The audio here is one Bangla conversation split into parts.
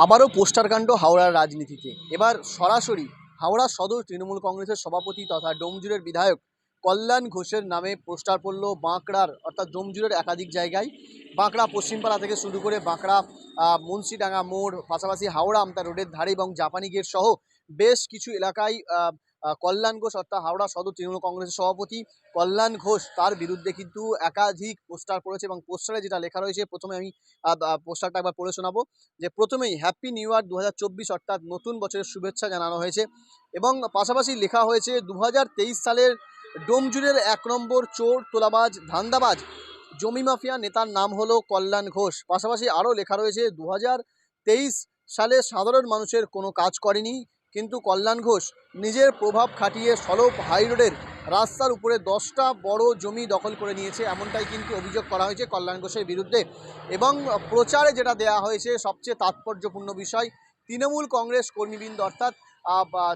আবারও পোস্টার কাণ্ড হাওড়ার রাজনীতিতে। এবার সরাসরি হাওড়া সদর তৃণমূল কংগ্রেসের সভাপতি তথা ডোমজুরের বিধায়ক কল্যাণ ঘোষের নামে পোস্টার পড়ল বাঁকড়ার, অর্থাৎ ডোমজুরের একাধিক জায়গায়। বাঁকড়া পশ্চিমপাড়া থেকে শুরু করে বাঁকড়া মুন্সিডাঙ্গা মোড়, পাশাপাশি হাওড়া, আমতা রোডের ধারে এবং জাপানি গেট সহ বেশ কিছু এলাকায় কল্যাণ ঘোষ অর্থাৎ হাওড়া সদর তৃণমূল কংগ্রেসের সভাপতি কল্যাণ ঘোষ তার বিরুদ্ধে কিন্তু একাধিক পোস্টার পড়েছে এবং পোস্টারে যেটা লেখা রয়েছে, প্রথমে আমি পোস্টারটা একবার পড়ে শোনাবো যে প্রথমেই হ্যাপি নিউ ইয়ার দু হাজার চব্বিশ অর্থাৎ নতুন বছরের শুভেচ্ছা জানানো হয়েছে এবং পাশাপাশি লেখা হয়েছে দু হাজার তেইশ সালের ডোমজুরের এক নম্বর চোর, তোলাবাজ, ধান্দাবাজ, জমি মাফিয়া নেতার নাম হলো কল্যাণ ঘোষ। পাশাপাশি আরও লেখা রয়েছে দু হাজার তেইশ সালে সাধারণ মানুষের কোনো কাজ করেনি কিন্তু কল্যাণ ঘোষ নিজের প্রভাব খাটিয়ে সলপ হাই রোডের রাস্তার উপরে দশটা বড় জমি দখল করে নিয়েছে, এমনটাই কিন্তু অভিযোগ করা হয়েছে কল্যাণ ঘোষের বিরুদ্ধে। এবং প্রচারে যেটা দেয়া হয়েছে, সবচেয়ে তাৎপর্যপূর্ণ বিষয়, তৃণমূল কংগ্রেস কর্মীবৃন্দ অর্থাৎ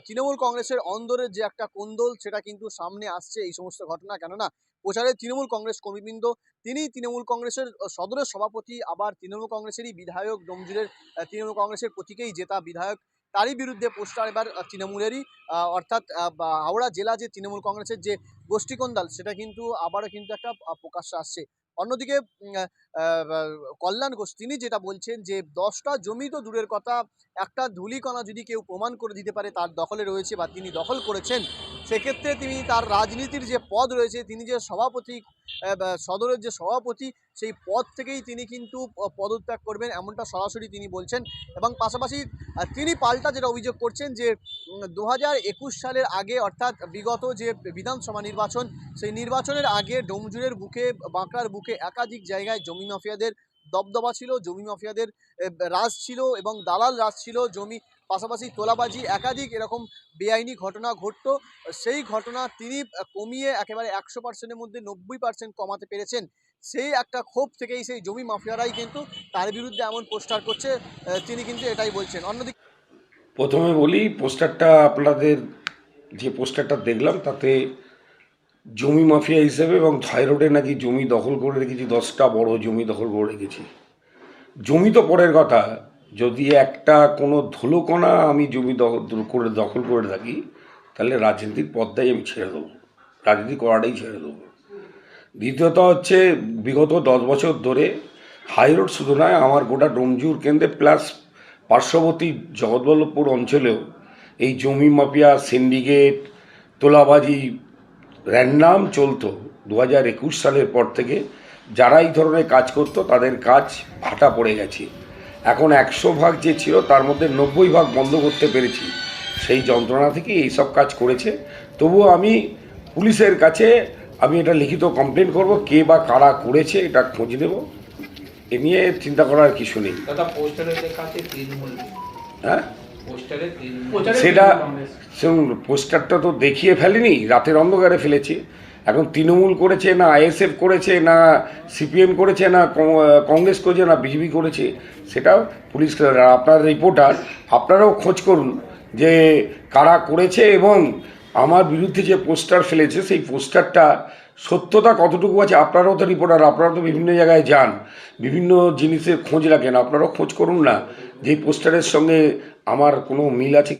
তৃণমূল কংগ্রেসের অন্দরের যে একটা কোন্দল, সেটা কিন্তু সামনে আসছে এই সমস্ত ঘটনা। কেননা, প্রচারে তৃণমূল কংগ্রেস কর্মীবৃন্দ তিনি তৃণমূল কংগ্রেসের সদরের সভাপতি, আবার তৃণমূল কংগ্রেসেরই বিধায়ক ডোমজুরের তৃণমূল কংগ্রেসের প্রতীকেই জেতা বিধায়ক। তারই বিরুদ্ধে পোস্টার এবার তৃণমূলেরই অর্থাৎ হাওড়া জেলা যে তৃণমূল কংগ্রেসের যে গোষ্ঠীকন্দাল সেটা কিন্তু আবারও কিন্তু একটা প্রকাশ্যে আসছে। অন্যদিকে কল্যাণ ঘোষ, তিনি যেটা বলছেন যে, দশটা জমি তো দূরের কথা, একটা ধুলিকণা যদি কেউ প্রমাণ করে দিতে পারে তার দখলে রয়েছে বা তিনি দখল করেছেন, সেক্ষেত্রে তিনি তার রাজনীতির যে পদ রয়েছে, তিনি যে সভাপতি সদরের যে সভাপতি সেই পদ থেকেই তিনি কিন্তু পদত্যাগ করবেন এমনটা সরাসরি তিনি বলছেন। এবং পাশাপাশি তিনি পাল্টা যেটা অভিযোগ করছেন যে দু হাজার একুশ সালের আগে অর্থাৎ বিগত যে বিধানসভা নির্বাচন, সেই নির্বাচনের আগে ডোমজুরের বুকে, বাঁকড়ার বুকে একাধিক জায়গায় জমি মাফিয়াদের দবদবা ছিল, জমি মাফিয়াদের রাজ ছিল এবং দালাল রাজ ছিল, জমি পাশাপাশি তোলাবাজি, একাধিক এরকম বেআইনি ঘটনা ঘটতো। সেই ঘটনা তিনি কমিয়ে একেবারে একশো পার্সেন্টের মধ্যে নব্বই পার্সেন্ট কমাতে পেরেছেন। সেই একটা ক্ষোভ থেকেই সেই জমি মাফিয়ারাই কিন্তু তার বিরুদ্ধে এমন পোস্টার করছে তিনি কিন্তু এটাই বলছেন। অন্যদিকে প্রথমে বলি, পোস্টারটা আপনাদের, যে পোস্টারটা দেখলাম তাতে জমি মাফিয়া হিসেবে এবং থাইরয়েডে নাকি জমি দখল করে রেখেছি, দশটা বড় জমি দখল করে রেখেছি। জমি তো পরের কথা, যদি একটা কোনো ধুলোকণা আমি জমি দখল করে দখল করে থাকি, তাহলে রাজনীতির পথটাই আমি ছেড়ে দেবো। রাজনীতি করাটাই ছেড়ে দেবো। দ্বিতীয়ত হচ্ছে, বিগত দশ বছর ধরে হাইরোড শুধু নয়, আমার গোটা ডোমজুর কেন্দ্রে প্লাস পার্শ্ববর্তী জগৎবল্লভপুর অঞ্চলেও এই জমি মাফিয়া, সিন্ডিকেট, তোলাবাজি র্যান্ডাম চলতো দু হাজার একুশ সালের পর থেকে। যারা এই ধরনের কাজ করতো তাদের কাজ ভাটা পড়ে গেছে। এখন একশো ভাগ যে ছিল তার মধ্যে নব্বই ভাগ বন্ধ করতে পেরেছি। সেই যন্ত্রণা থেকে এইসব কাজ করেছে। তবুও আমি পুলিশের কাছে আমি এটা লিখিত কমপ্লেন করব কে বা কারা করেছে এটা খোঁজ নেব। এ নিয়ে চিন্তা করার কিছু নেই। হ্যাঁ? সেটা শুনুন পোস্টারটা তো দেখিয়ে ফেলেনি রাতের অন্ধকারে ফেলেছে। এখন তৃণমূল করেছে না আইএসএফ করেছে না সিপিএম করেছে না কংগ্রেস করেছে না বিজেপি করেছে সেটা পুলিশ আর আপনার রিপোর্টার আপনারাও খোঁজ করুন যে কারা করেছে এবং আমার বিরুদ্ধে যে পোস্টার ফেলেছে সেই পোস্টারটা সত্যতা কতটুকু আছে আপনারাও তো রিপোর্টার আপনারা তো বিভিন্ন জায়গায় যান, বিভিন্ন জিনিসের খোঁজ রাখেন, আপনারাও খোঁজ করুন না, যে পোস্টারের সঙ্গে আমার কোনো মিল আছে?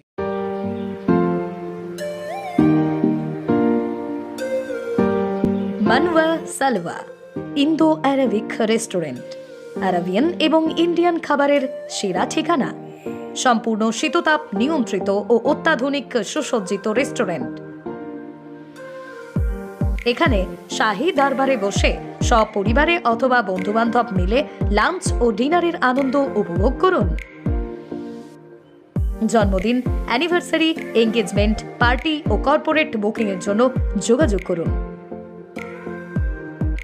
মানওয়া সালওয়া, ইন্দো অ্যারাবিক রেস্টুরেন্ট আরাবিয়ান এবং ইন্ডিয়ান খাবারের সেরা ঠিকানা। সম্পূর্ণ শীততাপ নিয়ন্ত্রিত ও অত্যাধুনিক সুসজ্জিত রেস্টুরেন্ট এখানে শাহী দরবারে বসে সপরিবারে অথবা বন্ধুবান্ধব মিলে লাঞ্চ ও ডিনারের আনন্দ উপভোগ করুন। জন্মদিন, অ্যানিভার্সারি, এঙ্গেজমেন্ট, পার্টি ও কর্পোরেট বুকিংয়ের জন্য যোগাযোগ করুন।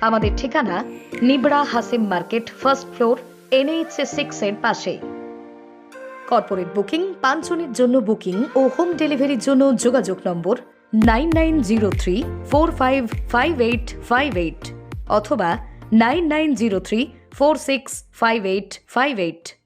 আমাদের ঠিকানা Nibra Hasim market, first floor, NH six এর পাশে। কর্পোরেট বুকিং পাঁচজনের জন্য বুকিং ও হোম ডেলিভারির জন্য যোগাযোগ নম্বর 9903 455858 অথবা 9903 465858